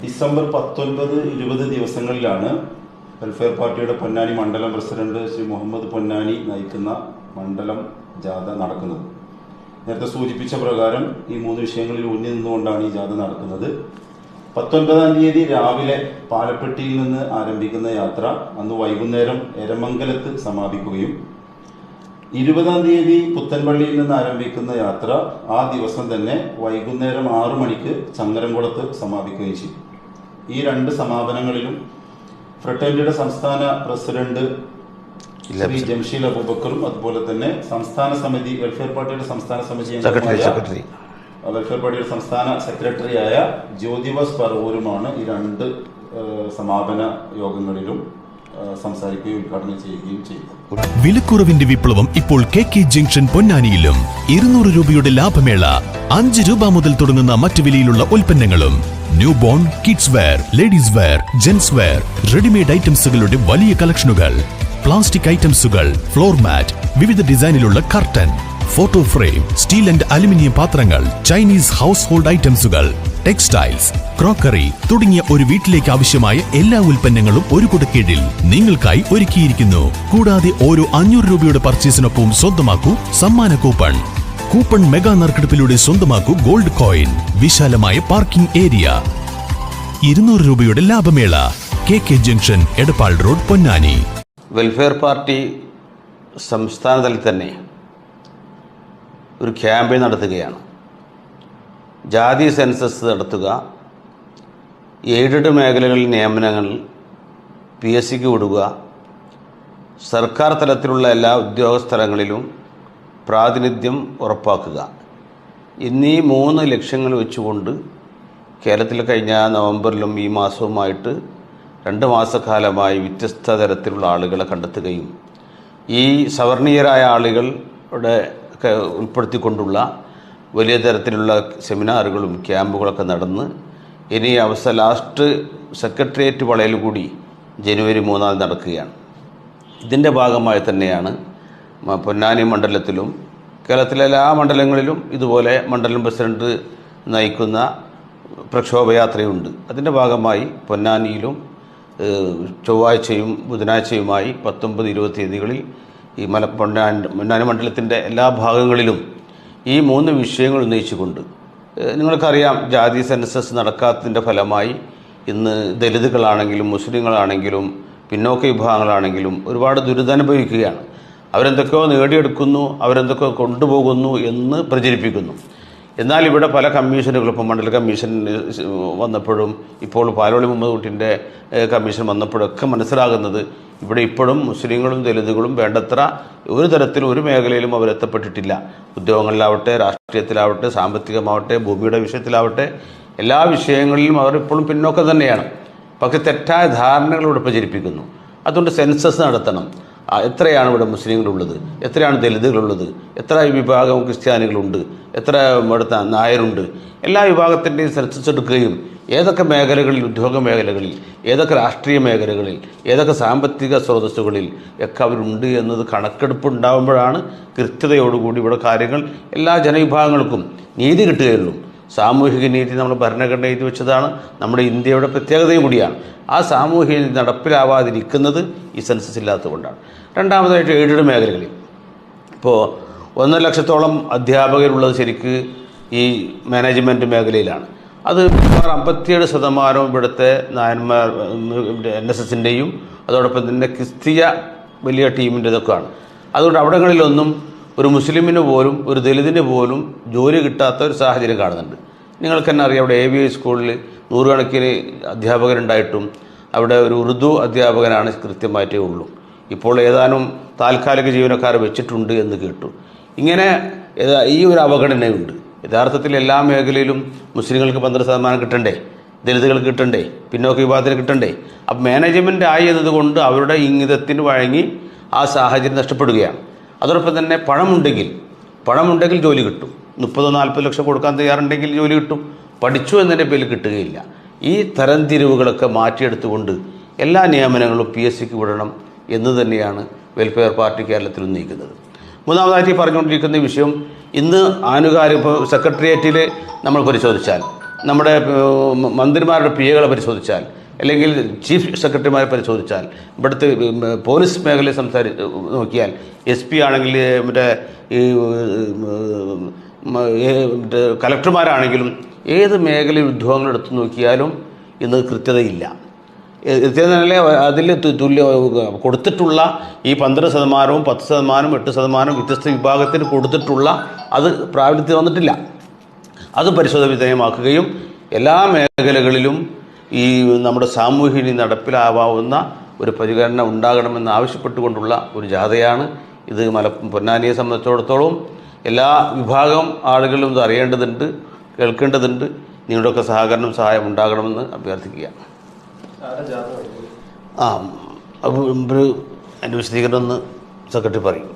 December പത്തൊൻപത് ഇരുപത് ദിവസങ്ങളിലാണ് വെൽഫെയർ പാർട്ടിയുടെ പൊന്നാനി മണ്ഡലം പ്രസിഡന്റ് ശ്രീ മുഹമ്മദ് പൊന്നാനി നയിക്കുന്ന മണ്ഡലം ജാഥ നടക്കുന്നത്. നേരത്തെ സൂചിപ്പിച്ച പ്രകാരം ഈ മൂന്ന് വിഷയങ്ങളിൽ ഊന്നി നിന്നുകൊണ്ടാണ് ഈ ജാഥ നടക്കുന്നത്. പത്തൊൻപതാം തീയതി രാവിലെ പാലപ്പെട്ടിയിൽ നിന്ന് ആരംഭിക്കുന്ന യാത്ര അന്ന് വൈകുന്നേരം എരമംഗലത്ത് സമാപിക്കുകയും ഇരുപതാം തീയതി പുത്തൻപള്ളിയിൽ നിന്ന് ആരംഭിക്കുന്ന യാത്ര ആ ദിവസം തന്നെ വൈകുന്നേരം ആറു മണിക്ക് ചങ്ങരംകുളത്ത് സമാപിക്കുകയും ചെയ്യും. ഈ രണ്ട് സമാപനങ്ങളിലും ഫ്രട്ടേലിയുടെ സംസ്ഥാന പ്രസിഡന്റ് ശ്രീ ജംഷീൽ അബൂബക്കറും അതുപോലെ തന്നെ സംസ്ഥാന സമിതി വെൽഫെയർ പാർട്ടിയുടെ സംസ്ഥാന സമിതി സെക്രട്ടറി വെൽഫെയർ പാർട്ടിയുടെ സംസ്ഥാന സെക്രട്ടറിയായ ജ്യോതിവാസ് പറവൂരുമാണ് ഈ രണ്ട് സമാപന യോഗങ്ങളിലും സംസാരിക്കുകയും ഉദ്ഘാടനം ചെയ്യുകയും വിലക്കുറവിന്റെ വിപ്ലവം ഇപ്പോൾ കെ കെ ജംഗ്ഷൻ പൊന്നാനിയിലും. ഇരുന്നൂറ് രൂപയുടെ ലാഭമേള അഞ്ച് രൂപ മുതൽ തുടങ്ങുന്ന മറ്റു വിലയിലുള്ള ഉൽപ്പന്നങ്ങളും new born kids wear ladies wear gents wear readymade ഐറ്റംസുകളുടെ വലിയ കളക്ഷനുകൾ പ്ലാസ്റ്റിക് ഐറ്റംസുകൾ ഫ്ലോർ മാറ്റ് വിവിധ ഡിസൈനിലുള്ള curtain photo frame steel and aluminium പാത്രങ്ങൾ ചൈനീസ് ഹൗസ് ഹോൾഡ് ഐറ്റംസുകൾ ടെക്സ്റ്റൈൽസ് ക്രോക്കറി തുടങ്ങിയ ഒരു വീട്ടിലേക്ക് ആവശ്യമായ എല്ലാ ഉൽപ്പന്നങ്ങളും ഒരു കുടക്കീഴിൽ നിങ്ങൾക്കായി ഒരുക്കിയിരിക്കുന്നു. കൂടാതെ ഓരോ അഞ്ഞൂറ് രൂപയുടെ പർച്ചേസിനൊപ്പം സ്വന്തമാക്കൂ സമ്മാന കൂപ്പൺ കൂപ്പൺ മെഗാ നറുക്കെടുപ്പിലൂടെ സ്വന്തമാക്കൂ ഗോൾഡ് കോയിൻ. വിശാലമായ പാർക്കിംഗ് ഏരിയ. ഇരുന്നൂറ് രൂപയുടെ ലാഭമേള. K K junction Edappal road Ponnani. Welfare party സംസ്ഥാനതലത്തിൽ തന്നെ ഒരു ക്യാമ്പയിൻ നടത്തുകയാണ്. ജാതി സെൻസസ് നടത്തുക. എയ്ഡഡ് മേഖലകളിൽ നിയമനങ്ങൾ പി എസ് സിക്ക് വിടുക. സർക്കാർ തലത്തിലുള്ള എല്ലാ ഉദ്യോഗസ്ഥലങ്ങളിലും പ്രാതിനിധ്യം ഉറപ്പാക്കുക. എന്നീ മൂന്ന് ലക്ഷ്യങ്ങൾ വെച്ചുകൊണ്ട് കേരളത്തിൽ കഴിഞ്ഞ നവംബറിലും ഈ മാസവുമായിട്ട് രണ്ട് മാസക്കാലമായി വ്യത്യസ്ത തരത്തിലുള്ള ആളുകളെ കണ്ടെത്തുകയും ഈ സവർണീയരായ ആളുകളുടെ ഒക്കെ ഉൾപ്പെടുത്തിക്കൊണ്ടുള്ള വലിയ തരത്തിലുള്ള സെമിനാറുകളും ക്യാമ്പുകളൊക്കെ നടന്ന് ഇനി അവസ്ഥ ലാസ്റ്റ് സെക്രട്ടേറിയറ്റ് വളയിൽ കൂടി ജനുവരി മൂന്നാം നടക്കുകയാണ്. ഇതിന്റെ ഭാഗമായി തന്നെയാണ് പൊന്നാനി മണ്ഡലത്തിലും കേരളത്തിലെ എല്ലാ മണ്ഡലങ്ങളിലും ഇതുപോലെ മണ്ഡലം പ്രസിഡന്റ് നയിക്കുന്ന പ്രക്ഷോഭയാത്രയുണ്ട്. അതിന്റെ ഭാഗമായി പൊന്നാനിയിലും ചൊവ്വാഴ്ചയും ബുധനാഴ്ചയുമായി പത്തൊമ്പത് ഇരുപത് തീയതികളിൽ ഈ മല പൊന്നാനി പൊന്നാനി മണ്ഡലത്തിന്റെ എല്ലാ ഭാഗങ്ങളിലും ഈ മൂന്ന് വിഷയങ്ങൾ ഉന്നയിച്ചുകൊണ്ട് നിങ്ങൾക്കറിയാം ജാതി സെൻസസ് നടക്കാത്തതിന്റെ ഫലമായി ഇന്ന് ദലിതുകളാണെങ്കിലും മുസ്ലിങ്ങളാണെങ്കിലും പിന്നോക്ക വിഭാഗങ്ങളാണെങ്കിലും ഒരുപാട് ദുരിതമനുഭവിക്കുകയാണ്. അവരെന്തൊക്കെയോ നേടിയെടുക്കുന്നു അവരെന്തൊക്കെയോ കൊണ്ടുപോകുന്നു എന്ന് പ്രചരിപ്പിക്കുന്നു. എന്നാൽ ഇവിടെ പല കമ്മീഷനുകളും ഇപ്പോൾ മണ്ഡല കമ്മീഷൻ വന്നപ്പോഴും ഇപ്പോൾ പാലോളി മുഹമ്മദ് കുട്ടിന്റെ കമ്മീഷൻ വന്നപ്പോഴൊക്കെ മനസ്സിലാകുന്നത് ഇവിടെ ഇപ്പോഴും മുസ്ലിങ്ങളും ദലിതുകളും വേണ്ടത്ര ഒരു തരത്തിലും ഒരു മേഖലയിലും അവരെത്തപ്പെട്ടിട്ടില്ല ഉദ്യോഗങ്ങളിലാവട്ടെ രാഷ്ട്രീയത്തിലാവട്ടെ സാമ്പത്തികമാവട്ടെ ഭൂമിയുടെ വിഷയത്തിലാവട്ടെ എല്ലാ വിഷയങ്ങളിലും അവർ ഇപ്പോഴും പിന്നോക്കം തന്നെയാണ്. പക്ഷേ തെറ്റായ ധാരണകൾ ഇവിടെ പ്രചരിപ്പിക്കുന്നു. അതുകൊണ്ട് സെൻസസ് നടത്തണം. എത്രയാണ് ഇവിടെ മുസ്ലിങ്ങളുള്ളത്? എത്രയാണ് ദലിതുകളുള്ളത്? എത്ര വിഭാഗം ക്രിസ്ത്യാനികളുണ്ട്? എത്ര ഇവിടുത്തെ നായരുണ്ട്? എല്ലാ വിഭാഗത്തിന്റെയും സെൻസസ് എടുക്കുകയും ഏതൊക്കെ മേഖലകളിൽ ഉദ്യോഗ മേഖലകളിൽ ഏതൊക്കെ രാഷ്ട്രീയ മേഖലകളിൽ ഏതൊക്കെ സാമ്പത്തിക സ്രോതസ്സുകളിൽ ഒക്കെ അവരുണ്ട് എന്നത് കണക്കെടുപ്പ് ഉണ്ടാകുമ്പോഴാണ് കൃത്യതയോടുകൂടി ഇവിടെ കാര്യങ്ങൾ എല്ലാ ജനവിഭാഗങ്ങൾക്കും നീതി കിട്ടുകയുള്ളൂ. സാമൂഹിക നീതി നമ്മൾ ഭരണഘടന എഴുതി വെച്ചതാണ്. നമ്മുടെ ഇന്ത്യയുടെ പ്രത്യേകതയും കൂടിയാണ്. ആ സാമൂഹിക നീതി നടപ്പിലാവാതിരിക്കുന്നത് ഈ സെൻസസ് ഇല്ലാത്തതുകൊണ്ടാണ്. രണ്ടാമതായിട്ട് എയ്ഡഡ് മേഖലകളിൽ. ഇപ്പോൾ ഒന്നര ലക്ഷത്തോളം അധ്യാപകരുള്ളത് ശരിക്ക് ഈ മാനേജ്മെന്റ് മേഖലയിലാണ്. അത് സുമാർ അമ്പത്തിയേഴ് ശതമാനവും ഇവിടുത്തെ നായന്മാർ എൻ എസ് എസിന്റെയും അതോടൊപ്പം തന്നെ ക്രിസ്തീയ വലിയ ടീമിന്റെതൊക്കെയാണ് അതുകൊണ്ട് അവിടങ്ങളിലൊന്നും ഒരു മുസ്ലിമിന് പോലും ഒരു ദലിതിന് പോലും ജോലി കിട്ടാത്ത ഒരു സാഹചര്യം കാണുന്നുണ്ട്. നിങ്ങൾക്ക് തന്നെ അറിയാം അവിടെ എ വി ഐ സ്കൂളിൽ നൂറുകണക്കിന് അധ്യാപകരുണ്ടായിട്ടും അവിടെ ഒരു ഉറുദു അധ്യാപകനാണ് കൃത്യമായിട്ടേ ഉള്ളൂ. ഇപ്പോൾ ഏതാനും താൽക്കാലിക ജീവനക്കാർ വെച്ചിട്ടുണ്ട് എന്ന് കേട്ടു. ഇങ്ങനെ ഈ ഒരു അവഗണനയുണ്ട്. യഥാർത്ഥത്തിൽ എല്ലാ മേഖലയിലും മുസ്ലിങ്ങൾക്ക് പന്ത്രണ്ട് ശതമാനം കിട്ടണ്ടേ? ദലിതുകൾക്ക് കിട്ടണ്ടേ? പിന്നോക്ക വിഭാഗത്തിന് കിട്ടണ്ടേ? അപ്പം മാനേജ്മെന്റ് ആയി എന്നതുകൊണ്ട് അവരുടെ ഇംഗിതത്തിന് വഴങ്ങി ആ സാഹചര്യം നഷ്ടപ്പെടുകയാണ്. അതോടൊപ്പം തന്നെ പണമുണ്ടെങ്കിൽ പണമുണ്ടെങ്കിൽ ജോലി കിട്ടും. മുപ്പതോ നാൽപ്പത് ലക്ഷം കൊടുക്കാൻ തയ്യാറുണ്ടെങ്കിൽ ജോലി കിട്ടും. പഠിച്ചു എന്നതിന്റെ പേരിൽ കിട്ടുകയില്ല. ഈ തരംതിരിവുകളൊക്കെ മാറ്റിയെടുത്തുകൊണ്ട് എല്ലാ നിയമനങ്ങളും പി എസ് സിക്ക് വിടണം എന്ന് തന്നെയാണ് വെൽഫെയർ പാർട്ടി കേരളത്തിൽ ഉന്നയിക്കുന്നത്. മൂന്നാമതായിട്ട് പറഞ്ഞുകൊണ്ടിരിക്കുന്ന വിഷയം ഇന്ന് ആനുകാലിക സെക്രട്ടേറിയറ്റിൽ നമ്മൾ പരിശോധിച്ചാൽ നമ്മുടെ മന്ത്രിമാരുടെ പി എകളെ പരിശോധിച്ചാൽ അല്ലെങ്കിൽ ചീഫ് സെക്രട്ടറിമാരെ പരിശോധിച്ചാൽ ഇവിടുത്തെ പോലീസ് മേഖലയെ സംസാരി നോക്കിയാൽ എസ് പി ആണെങ്കിൽ മറ്റേ ഈ കലക്ടർമാരാണെങ്കിലും ഏത് മേഖലയിൽ ഉദ്യോഗങ്ങൾ എടുത്തു നോക്കിയാലും ഇന്ന് കൃത്യതയില്ല. കൃത്യതയിലെ അതിൽ തുല്യ കൊടുത്തിട്ടുള്ള ഈ പന്ത്രണ്ട് ശതമാനവും പത്ത് ശതമാനവും എട്ട് ശതമാനവും വ്യത്യസ്ത വിഭാഗത്തിന് കൊടുത്തിട്ടുള്ള അത് പ്രാബല്യത്തിൽ വന്നിട്ടില്ല. അത് പരിശോധന വിധേയമാക്കുകയും എല്ലാ മേഖലകളിലും ഈ നമ്മുടെ സാമൂഹ്യനി നടപ്പിലാവാവുന്ന ഒരു പരിഗണന ഉണ്ടാകണമെന്ന് ആവശ്യപ്പെട്ടുകൊണ്ടുള്ള ഒരു ജാഥയാണ്. ഇത് മല പൊന്നാനിയെ സംബന്ധിച്ചിടത്തോളം എല്ലാ വിഭാഗം ആളുകളും ഇത് അറിയേണ്ടതുണ്ട് കേൾക്കേണ്ടതുണ്ട്. നിങ്ങളുടെയൊക്കെ സഹകരണം സഹായം ഉണ്ടാകണമെന്ന് അഭ്യർത്ഥിക്കുക. ആ ഒരു അതിന്റെ വിശദീകരണം ഒന്ന് സെക്രട്ടറി പറയും.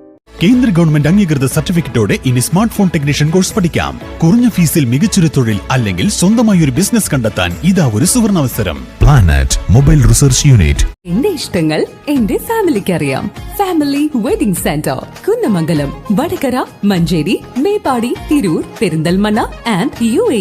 കേന്ദ്ര ഗവൺമെന്റ് അംഗീകൃത സർട്ടിഫിക്കറ്റോടെ ഇനി സ്മാർട്ട് ഫോൺ ടെക്നീഷ്യൻ കോഴ്സ് പഠിക്കാം. കുറഞ്ഞ ഫീസിൽ മികച്ചൊരു തൊഴിൽ അല്ലെങ്കിൽ സ്വന്തമായി ഒരു ബിസിനസ് കണ്ടെത്താൻ ഇതാ ഒരു സുവർണാവസരം. പ്ലാനറ്റ് മൊബൈൽ റിസർച്ച് യൂണിറ്റ് എന്റെ ഇഷ്ടങ്ങൾ എന്റെ ഫാമിലിക്ക് അറിയാം family wedding centre Kunnamangalam Vadakara Manjeri Meppadi Tirur Perinthalmanna and U A